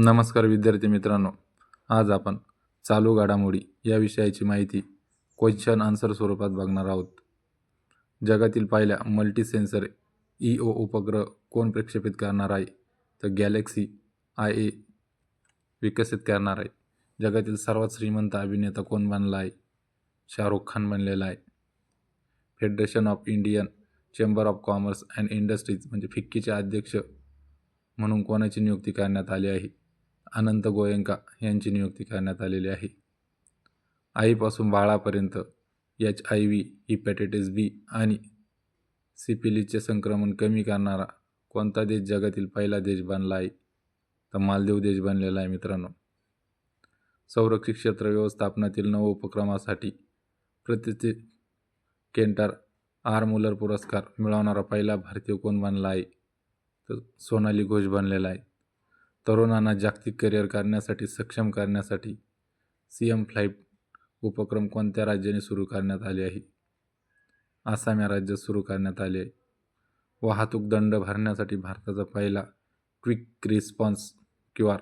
नमस्कार विद्यार्थी मित्रांनो. आज आपण चालू घडामोडी या विषयाची माहिती क्वेश्चन आन्सर स्वरूपात बघणार आहोत. जगातील पहिल्या मल्टी सेन्सर ई ओ उपग्रह कोण प्रक्षेपित करणार आहे? तर गॅलेक्सी आय ए विकसित करणार आहे. जगातील सर्वात श्रीमंत अभिनेता कोण बनला आहे? शाहरुख खान बनलेला आहे. Federation of Indian Chamber of Commerce and Industries म्हणजे फिक्कीचे अध्यक्ष म्हणून कोणाची नियुक्ती करण्यात आली आहे? अनंत गोयंका यांची नियुक्ती करण्यात आलेली आहे. आईपासून बाळापर्यंत H I V hepatitis B आणि सिपिलीचे संक्रमण कमी करणारा कोणता देश जगातील पहिला देश बनला आहे? तर मालदीव देश बनलेला आहे मित्रांनो. संरक्षित क्षेत्र व्यवस्थापनातील नव उपक्रमासाठी प्रतिष्ठित केंटर आर मुलर पुरस्कार मिळवणारा पहिला भारतीय कोण बनला आहे? तर सोनाली घोष बनलेला आहे. तरुणांना जागतिक करिअर करण्यासाठी सक्षम करण्यासाठी सी एम फ्लाईट उपक्रम कोणत्या राज्याने सुरू करण्यात आले आहे? आसाम या राज्यात सुरू करण्यात आले आहे. वाहतूक दंड भरण्यासाठी भारताचा पहिला quick response Q R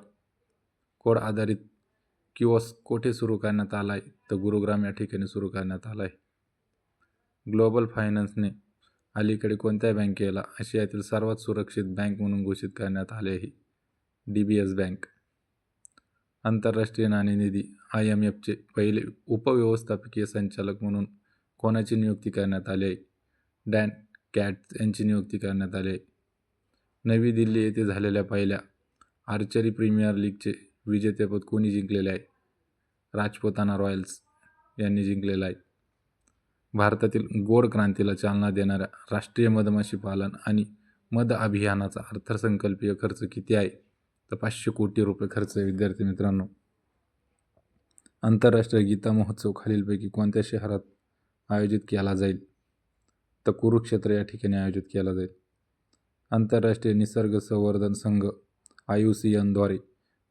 code आधारित किओस कोठे सुरू करण्यात आला आहे? तर गुरुग्राम या ठिकाणी सुरू करण्यात आला आहे. ग्लोबल फायनान्सने अलीकडे कोणत्या बँकेला आशियातील सर्वात सुरक्षित बँक म्हणून घोषित करण्यात आले आहे? D B S bank. आंतरराष्ट्रीय नाणेनिधी आय एम एफचे पहिले उपव्यवस्थापकीय संचालक म्हणून कोणाची नियुक्ती करण्यात आली आहे? डॅन कॅट यांची नियुक्ती करण्यात आली आहे. नवी दिल्ली येथे झालेल्या पहिल्या आर्चरी प्रीमियर लीगचे विजेतेपद कोणी जिंकलेले आहे? राजपुताना रॉयल्स यांनी जिंकलेलं आहे. भारतातील गोड क्रांतीला चालना देणाऱ्या राष्ट्रीय मधमाशी पालन आणि मध अभियानाचा अर्थसंकल्पीय खर्च किती आहे? तर पाचशे कोटी रुपये खर्च आहे विद्यार्थी मित्रांनो. आंतरराष्ट्रीय गीता महोत्सव खालीलपैकी कोणत्या शहरात आयोजित केला जाईल? तर कुरुक्षेत्र या ठिकाणी आयोजित केला जाईल. आंतरराष्ट्रीय निसर्ग संवर्धन संघ आय यू सी एनद्वारे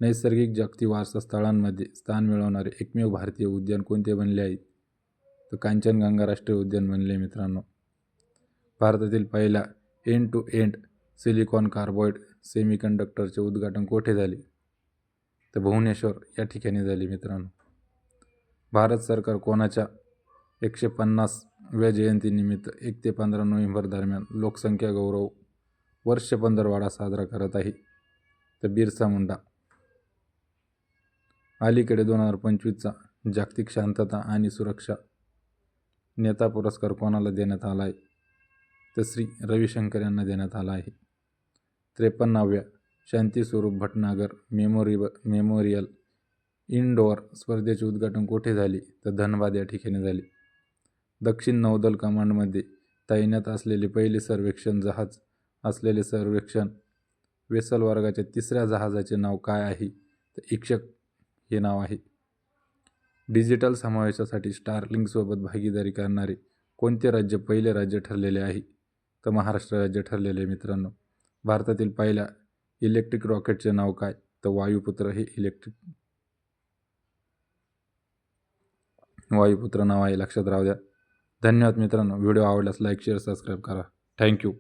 नैसर्गिक जागतिक वारसा स्थळांमध्ये स्थान मिळवणारे एकमेव भारतीय उद्यान कोणते बनले आहेत तर कांचनगंगा राष्ट्रीय उद्यान बनले मित्रांनो. भारतातील पहिल्या end to end silicon carbide सेमीकंडक्टरचे उद्घाटन कोठे झाले? तर भुवनेश्वर या ठिकाणी झाले मित्रांनो. भारत सरकार कोणाच्या एकशे पन्नासव्या जयंतीनिमित्त एक ते पंधरा नोव्हेंबर दरम्यान लोकसंख्या गौरव वर्ष पंधरवाडा साजरा करत आहे? तर बिरसा मुंडा. अलीकडे दोन हजार पंचवीसचा जागतिक शांतता आणि सुरक्षा नेता पुरस्कार कोणाला देण्यात आला आहे तर श्री रविशंकर यांना देण्यात आला आहे. त्रेपन्नाव्या Shantiswarup Bhatnagar memorial memorial indoor स्पर्धेचे उद्घाटन कोठे झाले? तर धनबाद या ठिकाणी झाले. दक्षिण नौदल कमांडमध्ये तैनात असलेले पहिले सर्वेक्षण जहाज असलेले सर्वेक्षण वेसल वर्गाच्या तिसऱ्या जहाजाचे नाव काय आहे? तर इक्षक हे नाव आहे. डिजिटल समावेशासाठी स्टारलिंकसोबत भागीदारी करणारे कोणते राज्य पहिले राज्य ठरलेले आहे? तर महाराष्ट्र राज्य ठरलेले आहे मित्रांनो. भारतातील पहिल्या इलेक्ट्रिक रॉकेटचे नाव काय? तर वायुपुत्र हे इलेक्ट्रिक वायुपुत्र नाव आहे लक्षात राहू द्या. धन्यवाद मित्रांनो. व्हिडिओ आवडल्यास लाईक शेअर सबस्क्राईब करा. Thank you